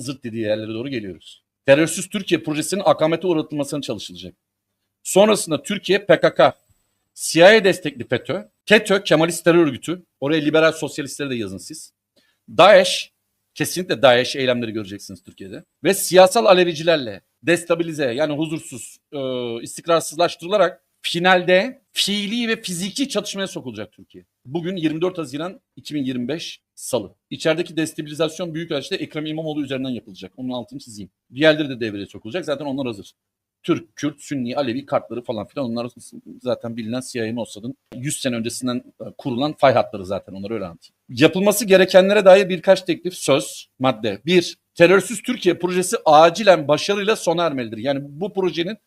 zırt dediği yerlere doğru geliyoruz. Terörsüz Türkiye projesinin akamete uğratılmasına çalışılacak. Sonrasında Türkiye PKK, CIA destekli FETÖ, FETÖ Kemalist terör örgütü, oraya liberal sosyalistleri de yazın siz. DAEŞ, kesinlikle DAEŞ eylemleri göreceksiniz Türkiye'de. Ve siyasal alevicilerle destabilize yani huzursuz, e, istikrarsızlaştırılarak finalde fiili ve fiziki çatışmaya sokulacak Türkiye. Bugün 24 Haziran 2025 Salı. İçerideki destabilizasyon büyük ölçüde Ekrem İmamoğlu üzerinden yapılacak. Onun altını çizeyim. Diğerleri de devreye sokulacak. Zaten onlar hazır. Türk, Kürt, Sünni, Alevi kartları falan filan onlar zaten bilinen CIA Mossad'ın 100 sene öncesinden e, kurulan fay hatları zaten onları öyle anlatayım. Yapılması gerekenlere dair birkaç teklif, söz, madde. Bir, terörsüz Türkiye projesi acilen başarıyla sona ermelidir. Yani bu projenin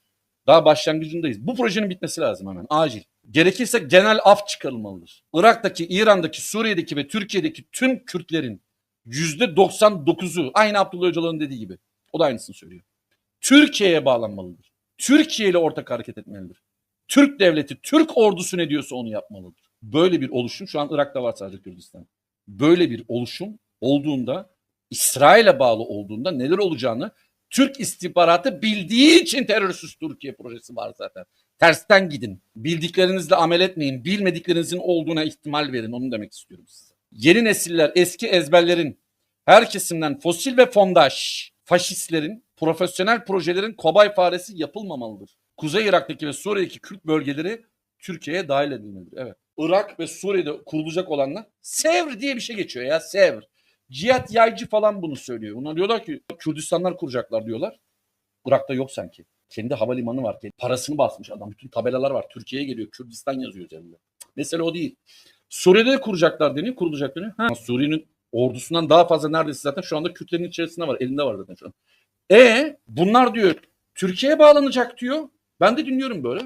daha başlangıcındayız. Bu projenin bitmesi lazım hemen. Acil. Gerekirse genel af çıkarılmalıdır. Irak'taki, İran'daki, Suriye'deki ve Türkiye'deki tüm Kürtlerin %99'u aynı Abdullah Öcalan'ın dediği gibi. O da aynısını söylüyor. Türkiye'ye bağlanmalıdır. Türkiye ile ortak hareket etmelidir. Türk devleti, Türk ordusu ne diyorsa onu yapmalıdır. Böyle bir oluşum şu an Irak'ta var sadece Kürdistan. Böyle bir oluşum olduğunda İsrail'e bağlı olduğunda neler olacağını Türk istihbaratı bildiği için terörsüz Türkiye projesi var zaten. Tersten gidin. Bildiklerinizle amel etmeyin. Bilmediklerinizin olduğuna ihtimal verin. Onu demek istiyorum size. Yeni nesiller eski ezberlerin her kesimden fosil ve fondaş faşistlerin profesyonel projelerin kobay faresi yapılmamalıdır. Kuzey Irak'taki ve Suriye'deki Kürt bölgeleri Türkiye'ye dahil edilmelidir. Evet. Irak ve Suriye'de kurulacak olanlar Sevr diye bir şey geçiyor ya Sevr. Cihat Yaycı falan bunu söylüyor. Onlar diyorlar ki Kürdistanlar kuracaklar diyorlar. Irak'ta yok sanki. Kendi havalimanı var. Kendi parasını basmış adam. Bütün tabelalar var. Türkiye'ye geliyor. Kürdistan yazıyor üzerinde. Mesele o değil. Suriye'de de kuracaklar deniyor. Kurulacak deniyor. Ha, Suriye'nin ordusundan daha fazla neredeyse zaten şu anda Kürtlerin içerisinde var. Elinde var zaten şu an. E bunlar diyor Türkiye'ye bağlanacak diyor. Ben de dinliyorum böyle.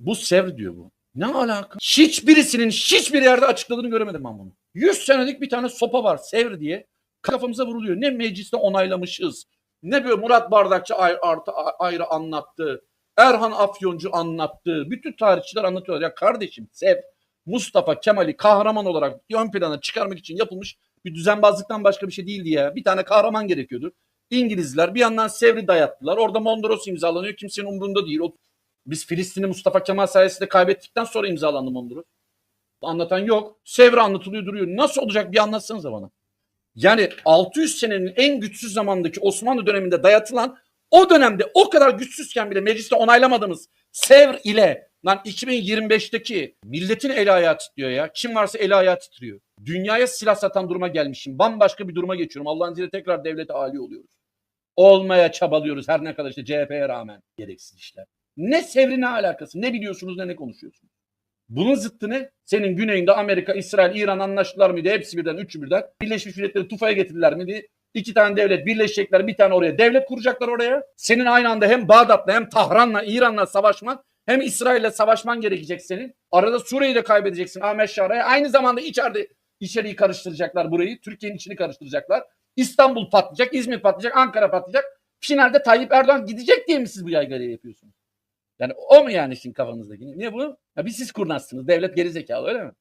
Bu Sevr diyor bu. Ne alaka? Hiçbirisinin hiçbir yerde açıkladığını göremedim ben bunu. 100 senelik bir tane sopa var Sevr diye. Kafamıza vuruluyor. Ne mecliste onaylamışız. Ne böyle Murat Bardakçı ayrı, artı, ayrı anlattı. Erhan Afyoncu anlattı. Bütün tarihçiler anlatıyorlar. Ya kardeşim Sevr Mustafa Kemal'i kahraman olarak ön plana çıkarmak için yapılmış bir düzenbazlıktan başka bir şey değildi ya. Bir tane kahraman gerekiyordu. İngilizler bir yandan Sevr'i dayattılar. Orada Mondros imzalanıyor. Kimsenin umurunda değil. O, biz Filistin'i Mustafa Kemal sayesinde kaybettikten sonra imzalandı Mondros. Anlatan yok. Sevr anlatılıyor duruyor. Nasıl olacak bir anlatsanıza bana. Yani 600 senenin en güçsüz zamandaki Osmanlı döneminde dayatılan o dönemde o kadar güçsüzken bile mecliste onaylamadığımız Sevr ile lan 2025'teki milletin el ayağı titriyor ya. Kim varsa el ayağı titriyor. Dünyaya silah satan duruma gelmişim. Bambaşka bir duruma geçiyorum. Allah'ın izniyle tekrar devlete hali oluyoruz. Olmaya çabalıyoruz her ne kadar işte CHP'ye rağmen gereksiz işler. Ne Sevr'in ne alakası? Ne biliyorsunuz ne ne konuşuyorsunuz? Bunun zıttı ne? Senin güneyinde Amerika, İsrail, İran anlaştılar mıydı? Hepsi birden, üçü birden. Birleşmiş Milletleri tufaya getirdiler miydi? İki tane devlet birleşecekler, bir tane oraya devlet kuracaklar oraya. Senin aynı anda hem Bağdat'la hem Tahran'la, İran'la savaşman hem İsrail'le savaşman gerekecek senin. Arada Suriye'yi de kaybedeceksin Ahmet Şara'ya. Aynı zamanda içeride içeriği karıştıracaklar burayı. Türkiye'nin içini karıştıracaklar. İstanbul patlayacak, İzmir patlayacak, Ankara patlayacak. Finalde Tayyip Erdoğan gidecek diye mi siz bu yaygarayı yapıyorsunuz? Yani o mu yani şimdi kafanızdaki? Niye bu? Ya bir siz kurnazsınız. Devlet geri zekalı öyle mi?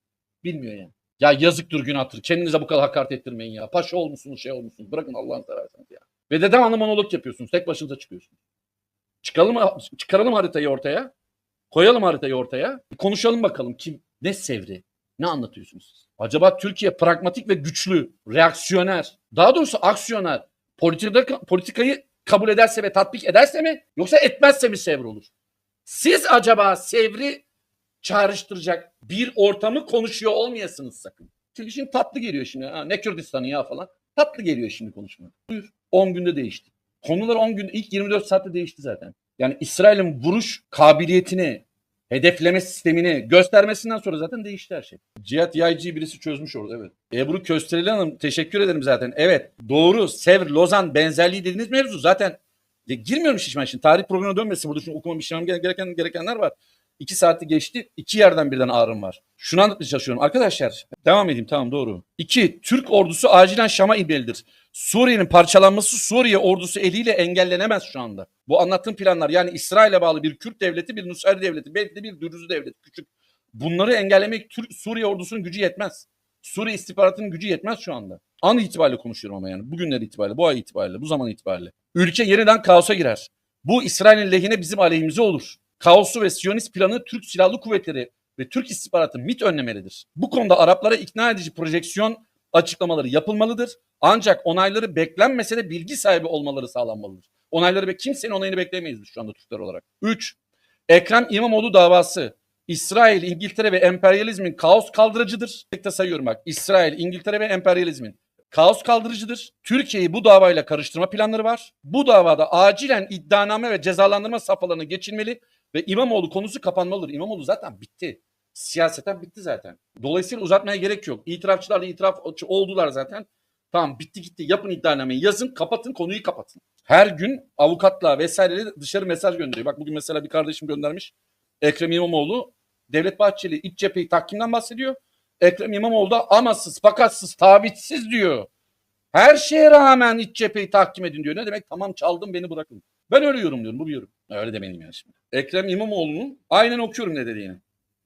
Bilmiyor yani. Ya yazıktır günahtır. Kendinize bu kadar hakaret ettirmeyin ya. Paşa olmuşsunuz şey olmuşsunuz. Bırakın Allah'ını severseniz ya. Ve de devamlı monolog yapıyorsunuz. Tek başınıza çıkıyorsunuz. Çıkalım, çıkaralım haritayı ortaya. Koyalım haritayı ortaya. Konuşalım bakalım kim ne sevri. Ne anlatıyorsunuz siz? Acaba Türkiye pragmatik ve güçlü, reaksiyoner, daha doğrusu aksiyoner, politikada, politikayı kabul ederse ve tatbik ederse mi yoksa etmezse mi sevr olur? Siz acaba sevri çağrıştıracak bir ortamı konuşuyor olmayasınız sakın. Çünkü şimdi tatlı geliyor şimdi. Ha, ne Kürdistan'ı ya falan. Tatlı geliyor şimdi konuşma. Buyur. 10 günde değişti. Konular 10 günde ilk 24 saatte değişti zaten. Yani İsrail'in vuruş kabiliyetini, hedefleme sistemini göstermesinden sonra zaten değişti her şey. Cihat Yaycı'yı birisi çözmüş orada evet. Ebru Köstereli Hanım teşekkür ederim zaten. Evet doğru Sevr, Lozan benzerliği dediğiniz mevzu zaten ya, girmiyorum şişman şimdi. Tarih programına dönmesin. Burada şimdi okumam işlemem gereken, gerekenler var. İki saati geçti. iki yerden birden ağrım var. Şunu anlatmaya çalışıyorum. Arkadaşlar devam edeyim tamam doğru. İki, Türk ordusu acilen Şam'a inmelidir. Suriye'nin parçalanması Suriye ordusu eliyle engellenemez şu anda. Bu anlattığım planlar yani İsrail'e bağlı bir Kürt devleti, bir Nusayri devleti, belki de bir Dürüzü devleti küçük. Bunları engellemek Türk, Suriye ordusunun gücü yetmez. Suriye istihbaratının gücü yetmez şu anda. An itibariyle konuşuyorum ama yani. Bugünler itibariyle, bu ay itibariyle, bu zaman itibariyle. Ülke yeniden kaosa girer. Bu İsrail'in lehine bizim aleyhimize olur. Kaosu ve Siyonist planı Türk Silahlı Kuvvetleri ve Türk istihbaratı MIT önlemelidir. Bu konuda Araplara ikna edici projeksiyon açıklamaları yapılmalıdır. Ancak onayları beklenmese de bilgi sahibi olmaları sağlanmalıdır. Onayları ve kimsenin onayını bekleyemeyiz biz şu anda Türkler olarak. 3. Ekrem İmamoğlu davası İsrail, İngiltere ve emperyalizmin kaos kaldırıcıdır. Tek sayıyorum bak. İsrail, İngiltere ve emperyalizmin kaos kaldırıcıdır. Türkiye'yi bu davayla karıştırma planları var. Bu davada acilen iddianame ve cezalandırma safhalarına geçilmeli ve İmamoğlu konusu kapanmalıdır. İmamoğlu zaten bitti. Siyaseten bitti zaten. Dolayısıyla uzatmaya gerek yok. İtirafçılar da itirafçı oldular zaten. Tamam bitti gitti. Yapın iddianameyi. Yazın kapatın konuyu kapatın. Her gün avukatla vesaireyle dışarı mesaj gönderiyor. Bak bugün mesela bir kardeşim göndermiş. Ekrem İmamoğlu Devlet Bahçeli iç cepheyi tahkimden bahsediyor. Ekrem İmamoğlu da amasız, fakatsız, tabitsiz diyor. Her şeye rağmen iç cepheyi tahkim edin diyor. Ne demek? Tamam çaldım beni bırakın. Ben öyle yorumluyorum. Bu bir yorum. Öyle demeliyim yani şimdi. Ekrem İmamoğlu'nun aynen okuyorum ne dediğini.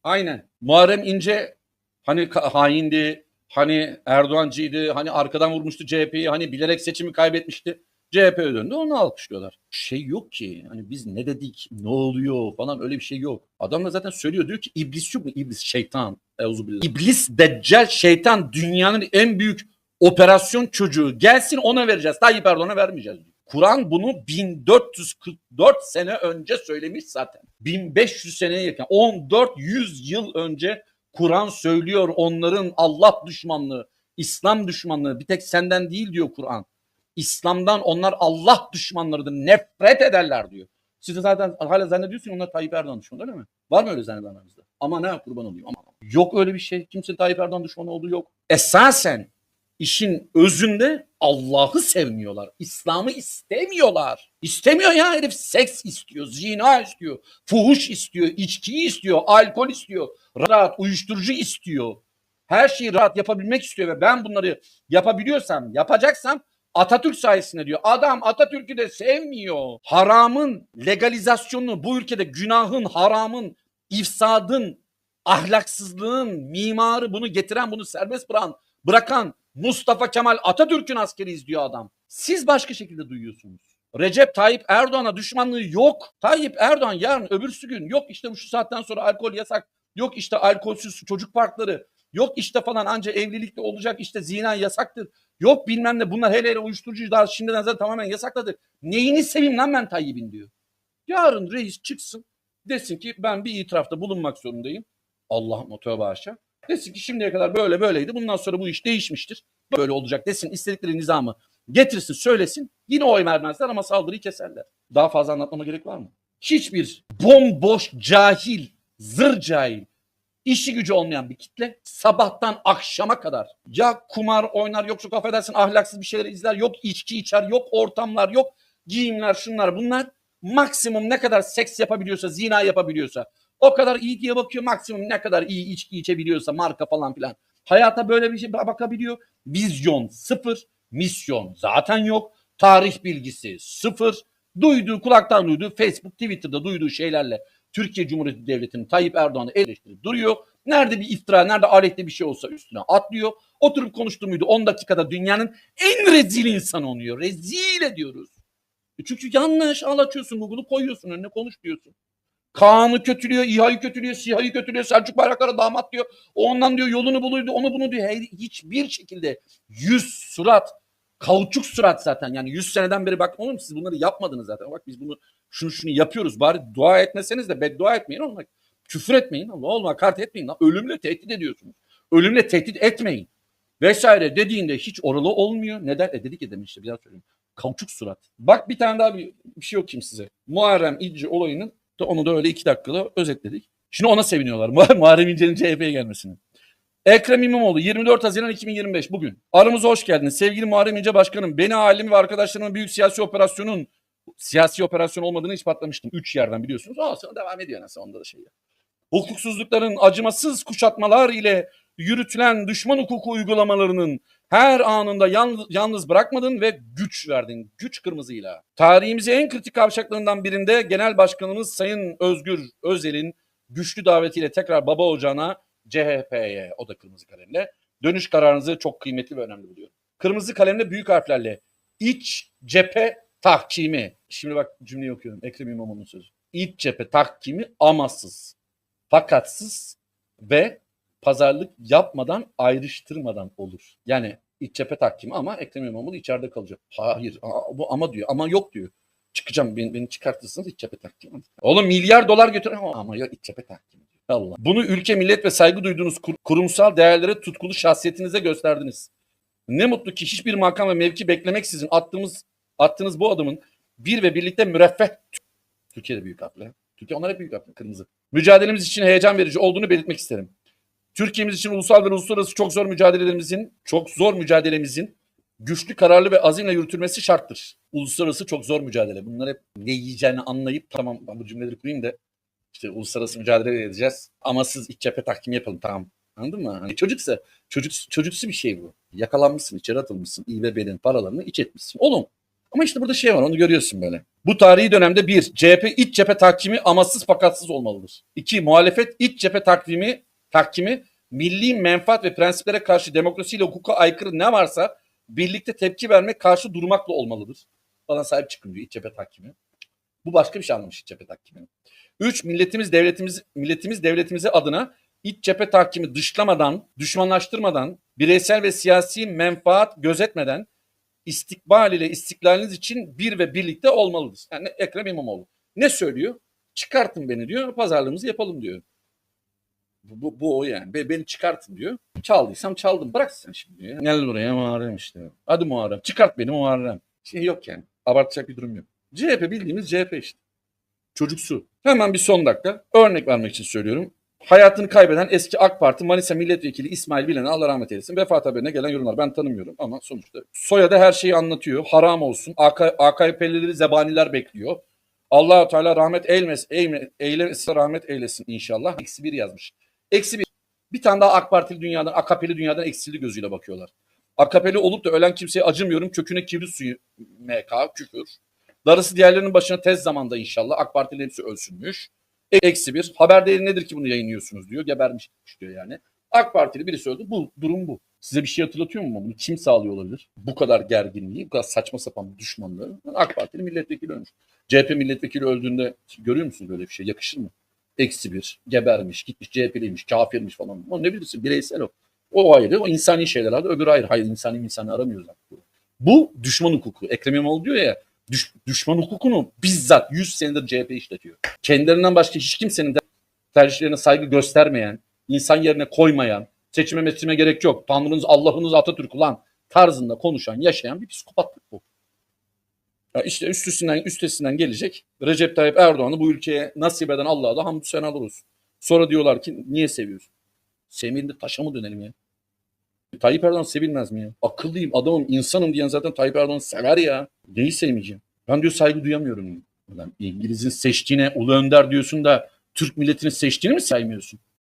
Aynen. Muharrem İnce hani haindi, hani Erdoğancıydı, hani arkadan vurmuştu CHP'yi, hani bilerek seçimi kaybetmişti. CHP'ye döndü onu alkışlıyorlar. Şey yok ki hani biz ne dedik ne oluyor falan öyle bir şey yok. Adam da zaten söylüyor diyor ki iblis yok mu? İblis şeytan. İblis, deccal, şeytan dünyanın en büyük operasyon çocuğu. Gelsin ona vereceğiz. Tayyip Erdoğan'a vermeyeceğiz. Kur'an bunu 1444 sene önce söylemiş zaten. 1500 seneye yakın 1400 yıl önce Kur'an söylüyor onların Allah düşmanlığı, İslam düşmanlığı bir tek senden değil diyor Kur'an. İslam'dan onlar Allah düşmanlarıdır. Nefret ederler diyor. Siz de zaten hala zannediyorsun onlar Tayyip Erdoğan düşmanı öyle mi? Var mı öyle zanneden aranızda? Ama ne kurban olayım ama. Yok öyle bir şey. Kimse Tayyip Erdoğan düşmanı olduğu yok. Esasen işin özünde Allah'ı sevmiyorlar. İslam'ı istemiyorlar. İstemiyor ya herif seks istiyor, zina istiyor, fuhuş istiyor, içki istiyor, alkol istiyor, rahat uyuşturucu istiyor. Her şeyi rahat yapabilmek istiyor ve ben bunları yapabiliyorsam, yapacaksam Atatürk sayesinde diyor. Adam Atatürk'ü de sevmiyor. Haramın legalizasyonunu bu ülkede günahın, haramın, ifsadın, ahlaksızlığın mimarı bunu getiren, bunu serbest bırakan, bırakan Mustafa Kemal Atatürk'ün askeriyiz diyor adam. Siz başka şekilde duyuyorsunuz. Recep Tayyip Erdoğan'a düşmanlığı yok. Tayyip Erdoğan yarın öbürsü gün yok işte şu saatten sonra alkol yasak. Yok işte alkolsüz çocuk parkları. Yok işte falan anca evlilikle olacak işte zina yasaktır. Yok bilmem ne bunlar hele hele uyuşturucu daha şimdiden zaten tamamen yasakladı. Neyini seveyim lan ben Tayyip'in diyor. Yarın reis çıksın desin ki ben bir itirafta bulunmak zorundayım. Allah'ım tövbe aşağı. Desin ki şimdiye kadar böyle böyleydi. Bundan sonra bu iş değişmiştir. Böyle olacak desin. istedikleri nizamı getirsin söylesin. Yine oy vermezler ama saldırıyı keserler. Daha fazla anlatmama gerek var mı? Hiçbir bomboş cahil, zır cahil, işi gücü olmayan bir kitle sabahtan akşama kadar ya kumar oynar yok çok affedersin ahlaksız bir şeyler izler yok içki içer yok ortamlar yok giyimler şunlar bunlar maksimum ne kadar seks yapabiliyorsa zina yapabiliyorsa o kadar iyi diye bakıyor maksimum ne kadar iyi içki içebiliyorsa marka falan filan hayata böyle bir şey bakabiliyor vizyon sıfır misyon zaten yok tarih bilgisi sıfır duyduğu kulaktan duyduğu Facebook Twitter'da duyduğu şeylerle Türkiye Cumhuriyeti Devleti'nin Tayyip Erdoğan'ı eleştirip duruyor. Nerede bir iftira, nerede aleyhte bir şey olsa üstüne atlıyor. Oturup konuştu muydu 10 dakikada dünyanın en rezil insanı oluyor. Rezil ediyoruz. E Çünkü yanlış anlatıyorsun Google'u koyuyorsun önüne konuş diyorsun. Kaan'ı kötülüyor, İHA'yı kötülüyor, SİHA'yı kötülüyor, Selçuk Bayraktar'a damat diyor. O ondan diyor yolunu buluydu, onu bunu diyor. Hey, hiçbir şekilde yüz surat, kauçuk surat zaten. Yani 100 seneden beri bak oğlum siz bunları yapmadınız zaten. Bak biz bunu şunu şunu yapıyoruz. Bari dua etmeseniz de beddua etmeyin. Olma. Küfür etmeyin. Allah olma kart etmeyin. Lan. Ölümle tehdit ediyorsunuz. Ölümle tehdit etmeyin. Vesaire dediğinde hiç oralı olmuyor. Neden? E dedik ya demin işte bir daha söyleyeyim. Kauçuk surat. Bak bir tane daha bir, bir şey okuyayım size. Muharrem İnce olayının da onu da öyle iki dakikada özetledik. Şimdi ona seviniyorlar. Muharrem İnce'nin CHP'ye gelmesini. Ekrem İmamoğlu 24 Haziran 2025 bugün. Aramıza hoş geldiniz. Sevgili Muharrem İnce Başkanım, beni ailemi ve arkadaşlarımın büyük siyasi operasyonun siyasi operasyon olmadığını ispatlamıştım. Üç yerden biliyorsunuz. Aa sonra devam ediyor nasıl onda da şey. Hukuksuzlukların acımasız kuşatmalar ile yürütülen düşman hukuku uygulamalarının her anında yalnız, yalnız bırakmadın ve güç verdin. Güç kırmızıyla. Tarihimizi en kritik kavşaklarından birinde Genel Başkanımız Sayın Özgür Özel'in güçlü davetiyle tekrar baba ocağına CHP'ye o da kırmızı kalemle Dönüş kararınızı çok kıymetli ve önemli buluyorum. Kırmızı kalemle büyük harflerle iç cephe tahkimi. Şimdi bak cümleyi okuyorum. Ekrem İmamoğlu'nun sözü. İç cephe tahkimi amasız, fakatsız ve pazarlık yapmadan ayrıştırmadan olur. Yani iç cephe tahkimi ama Ekrem İmamoğlu içeride kalacak. Hayır a- bu ama diyor ama yok diyor. Çıkacağım beni, beni çıkartırsınız iç cephe tahkimi. Oğlum milyar dolar götür ama, yok iç cephe tahkimi. diyor. Allah. Bunu ülke, millet ve saygı duyduğunuz kur- kurumsal değerlere tutkulu şahsiyetinize gösterdiniz. Ne mutlu ki hiçbir makam ve mevki beklemeksizin attığımız attığınız bu adımın bir ve birlikte müreffeh Türkiye'de büyük harfle. Türkiye onlar hep büyük harfle kırmızı. Mücadelemiz için heyecan verici olduğunu belirtmek isterim. Türkiye'miz için ulusal ve uluslararası çok zor mücadelelerimizin, çok zor mücadelemizin güçlü, kararlı ve azimle yürütülmesi şarttır. Uluslararası çok zor mücadele. Bunlar hep ne yiyeceğini anlayıp tamam ben bu cümleleri kurayım da işte uluslararası mücadele edeceğiz. Ama siz iç cephe tahkimi yapalım tamam. Anladın mı? Hani çocuksa, çocuk, çocuksu bir şey bu. Yakalanmışsın, içeri atılmışsın, benin paralarını iç etmişsin. Oğlum ama işte burada şey var onu görüyorsun böyle. Bu tarihi dönemde bir, CHP iç cephe tahkimi amaçsız fakatsız olmalıdır. İki, muhalefet iç cephe takvimi, tahkimi milli menfaat ve prensiplere karşı demokrasiyle hukuka aykırı ne varsa birlikte tepki vermek karşı durmakla olmalıdır. Bana sahip çıkın diyor iç cephe tahkimi. Bu başka bir şey anlamış iç cephe tahkimi. Üç, milletimiz devletimiz milletimiz devletimize adına iç cephe tahkimi dışlamadan, düşmanlaştırmadan, bireysel ve siyasi menfaat gözetmeden istikbal ile istiklaliniz için bir ve birlikte olmalıdır. Yani Ekrem İmamoğlu. Ne söylüyor? Çıkartın beni diyor, pazarlığımızı yapalım diyor. Bu, bu, bu o yani. Be- beni çıkartın diyor. Çaldıysam çaldım. Bırak sen şimdi diyor. Gel buraya Muharrem işte. Hadi Muharrem. Çıkart beni Muharrem. Şey yok yani. Abartacak bir durum yok. CHP bildiğimiz CHP işte. Çocuksu. Hemen bir son dakika. Örnek vermek için söylüyorum. Hayatını kaybeden eski AK Parti Manisa Milletvekili İsmail Bilen'e Allah rahmet eylesin. Vefat haberine gelen yorumlar ben tanımıyorum ama sonuçta soyadı her şeyi anlatıyor. Haram olsun. AK AKP'lileri zebaniler bekliyor. allah Teala rahmet eylemesin, eyle, eylemesin, rahmet eylesin inşallah. Eksi bir yazmış. Eksi bir. Bir tane daha AK Partili dünyadan, AKP'li dünyadan eksili gözüyle bakıyorlar. AKP'li olup da ölen kimseye acımıyorum. Köküne kibrit suyu MK, küfür. Darısı diğerlerinin başına tez zamanda inşallah. AK Partili hepsi ölsünmüş. Eksi bir. Haber değeri nedir ki bunu yayınlıyorsunuz diyor. Gebermiş diyor yani. AK Partili birisi öldü. Bu durum bu. Size bir şey hatırlatıyor mu? Bunu kim sağlıyor olabilir? Bu kadar gerginliği, bu kadar saçma sapan düşmanlığı. AK Partili milletvekili ölmüş. CHP milletvekili öldüğünde görüyor musunuz böyle bir şey? Yakışır mı? Eksi bir. Gebermiş, gitmiş CHP'liymiş, kafirmiş falan. O ne bilirsin bireysel o. O ayrı. O insani şeyler ayrı. Öbürü ayrı. Hayır insani insani aramıyoruz artık. Bu düşman hukuku. Ekrem İmamoğlu diyor ya düş- düşman hukukunu bizzat 100 senedir CHP işletiyor. Kendilerinden başka hiç kimsenin tercihlerine saygı göstermeyen, insan yerine koymayan, seçime meçime gerek yok. Tanrınız Allah'ınız Atatürk ulan tarzında konuşan, yaşayan bir psikopatlık bu. Ya işte üstesinden, üstesinden gelecek Recep Tayyip Erdoğan'ı bu ülkeye nasip eden Allah'a da hamdü senalar olsun. Sonra diyorlar ki niye seviyorsun? De taşa mı dönelim ya? Tayyip Erdoğan sevilmez mi ya? Akıllıyım, adamım, insanım diyen zaten Tayyip Erdoğan'ı sever ya. Neyi sevmeyeceğim? Ben diyor saygı duyamıyorum. diyor. İngiliz'in seçtiğine Ulu Önder diyorsun da Türk milletinin seçtiğini mi saymıyorsun?